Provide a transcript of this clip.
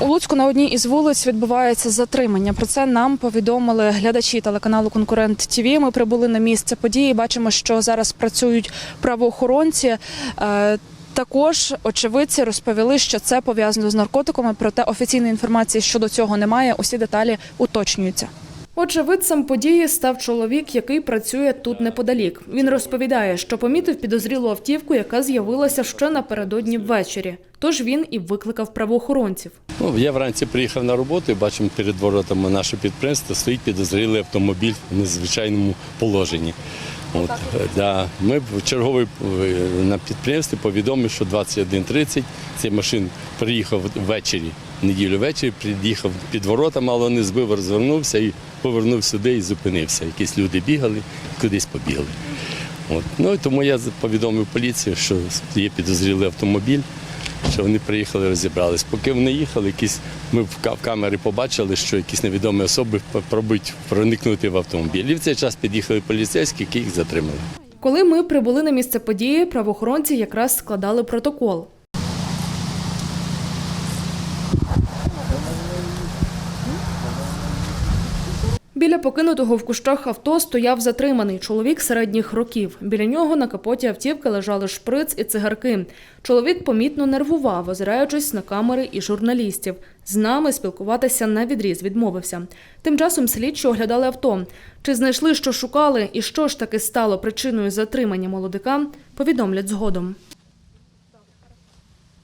У Луцьку на одній із вулиць відбувається затримання. Про це нам повідомили глядачі телеканалу Конкурент ТІВІ. Ми прибули на місце події. Бачимо, що зараз працюють правоохоронці. Е, Також очевидці розповіли, що це пов'язано з наркотиками. Проте офіційної інформації щодо цього немає. Усі деталі уточнюються. Очевидцем події став чоловік, який працює тут неподалік. Він розповідає, що помітив підозрілу автівку, яка з'явилася ще напередодні ввечері. Тож він і викликав правоохоронців. Ну, я вранці приїхав на роботу і бачимо перед воротами наше підприємство стоїть підозрілий автомобіль в незвичайному положенні. От, е, да. Ми в черговий е, на підприємстві повідомили, що 21.30 цей машин приїхав ввечері, неділю ввечері, приїхав під воротами, але не збив, розвернувся і повернув сюди і зупинився. Якісь люди бігали, кудись побігли. От. Ну, і тому я повідомив поліцію, що є підозрілий автомобіль, що вони приїхали, розібрались. Поки вони їхали, якісь, ми в ка- камері побачили, що якісь невідомі особи пробують проникнути в автомобіль. І в цей час під'їхали поліцейські, які їх затримали. Коли ми прибули на місце події, правоохоронці якраз складали протокол. Біля покинутого в кущах авто стояв затриманий чоловік середніх років. Біля нього на капоті автівки лежали шприц і цигарки. Чоловік помітно нервував, озираючись на камери і журналістів. З нами спілкуватися на відріз відмовився. Тим часом слідчі оглядали авто. Чи знайшли, що шукали, і що ж таки стало причиною затримання молодика, повідомлять згодом.